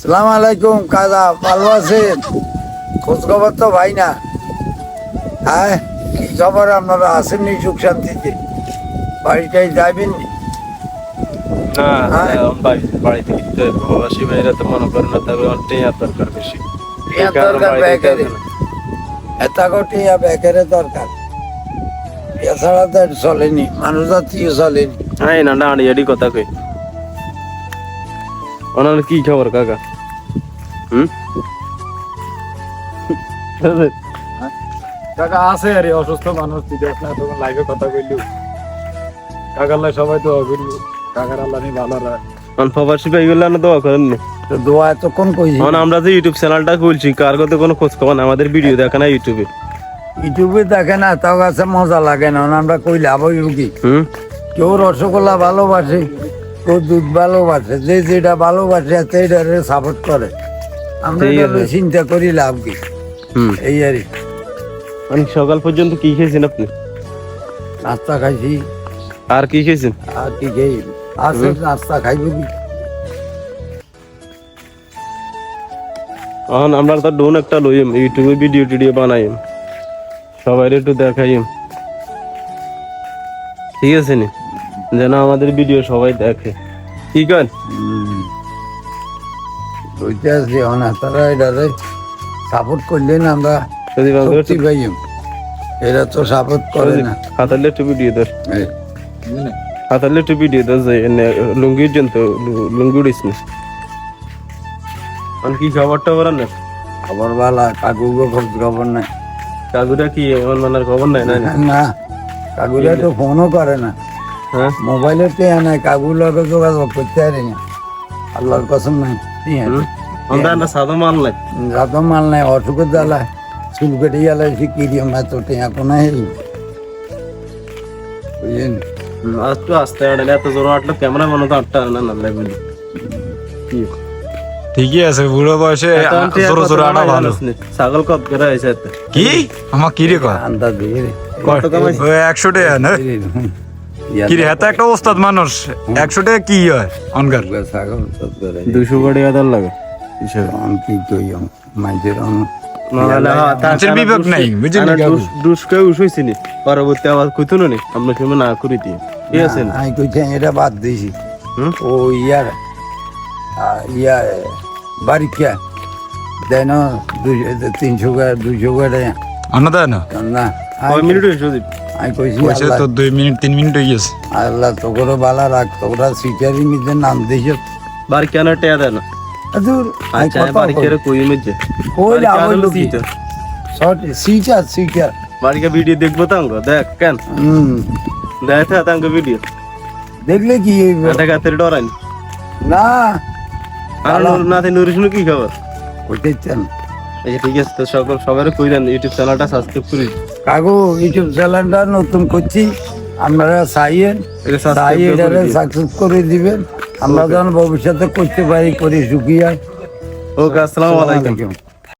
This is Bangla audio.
সালাম আলাইকুম কাজা ভালো আছেন? খোঁজ খবর তো ভাই না। হ্যাঁ কি খবর? আপনারা আসেননি সুখ শান্তিতে? বাড়িটাই যাবেন নি? হ্যাঁ। এখন বাড়িতে কিন্তু প্রবাসী ভাইরা তো মনে করেন না তবে অনেকটাই দরকার বেশি। এছাড়া তো চলেনি মানুষ জাতীয় চলেনি হ্যাঁ না না এডি কথা কই। ওনার কি খবর কাকা? হুম? কাকা আছে আরে অসুস্থ মানুষ তুই দেখ না তখন লাইভে কথা কইলু কাকার লাই সবাই তো কইলু কাকার আল্লাহ নি ভালো রাখ। অন প্রবাসী ভাই গুলো না দোয়া করেন নি? তো দোয়া এতক্ষণ কইছি। এখন আমরা যে ইউটিউব চ্যানেলটা খুলছি কার কথা কোনো খোঁজ খবর না আমাদের ভিডিও দেখে না ইউটিউবে ইউটিউবে দেখে না তাও কাছে মজা লাগে না। আমরা কই লাভ হইব কি? হুম? কেউ রসগোল্লা ভালোবাসে কেউ দুধ ভালোবাসে যে যেটা ভালোবাসে সেইটারে সাপোর্ট করে। আমরা আর- চিন্তা করি লাভ কি? এই আর। অনেক সকাল পর্যন্ত কি খেয়েছেন আপনি? নাস্তা খাইছি। আর কি খেয়েছেন? আর কি খেয়ে আছে নাস্তা খাইব কি? এখন আমরা তো ডোন একটা লইম ইউটিউবে ভিডিও টিডিও বানাইম। সবাই একটু দেখাইম। ঠিক আছে নি? যেন আমাদের ভিডিও সবাই দেখে। কি কন? আসছি না তারা এটারে সাপোর্ট করলে না আমরা শক্তি পাইম এরা তো সাপোর্ট করে না। হাতালে ভিডিও ধর। এই, হাতালে একটু ভিডিও ধর যে এনে লুঙ্গি জন্ত লুঙ্গি উড়িস না আর কি খবর টবর না খবর বালা কাকুকে খোঁজ খবর নাই। কাকুরা কি এমন মানার খবর নাই না না কাকুরা তো ফোনও করে না। হ্যাঁ? মোবাইলে টেয়া নাই কাকুর লগে যোগাযোগ করতে পারি না। আল্লাহর কসম নাই। সাদা মাল নাই? যত মাল নাই অসুখের জ্বালায় চুল কেটে জ্বালায় সে কি দিও না তো টিয়া কোনো হেই বুঝলেন এত জোর আটলো ক্যামেরা মনে তো আটটা না না লাগবে কি? ঠিকই আছে বুড়ো বয়সে জোরে জোরে আটা ভালো। ছাগল কত করে হয়েছে কি? আমার কি রে কয়? একশো টাকা না? কি রে এত একটা ওস্তাদ মানুষ। একশো টাকা কি হয়? অনগার ছাগল সব করে। দুশো কোটি হাজার লাগে। কি কই নি। পরবর্তী আবার কইতো নি? আমরা না করি দিয়ে ঠিক আছে আমি কইছি এটা বাদ দিছি। ও ইয়ার ইয়া বারিকা। দেন তিনশো করে দুইশো করে অন্য দেয় না? না মিনিট সুদীপ? আমি কইছি কইছে আল্লাহ তো দুই মিনিট তিন মিনিট হয়ে গেছে। আল্লাহ বালা রাখ তোরা সিটারি মধ্যে নাম দিছ বাড়ি কেন টেয়া দেয় না? দূর আচ্ছা কই। কই? Seater seater. বাড়িকে ভিডিও দেখব তো আমরা? দেখ কেন? হুম। দেখ তাঙ্গ ভিডিও। দেখলে কি? এটা না। আর নাতে নুরিস কি খবর? এই ঠিক আছে তো সকল সবাই কইলেন ইউটিউব চ্যানেলটা সাবস্ক্রাইব করি কাকু ইউটিউব চ্যানেলটা নতুন করছি। আপনারা চাইয়েন এটা চাই করে সাকসেস করে দিবেন আমরা যেন ভবিষ্যতে করতে পারি করি সুখিয়া ওকে আসসালামু আলাইকুম।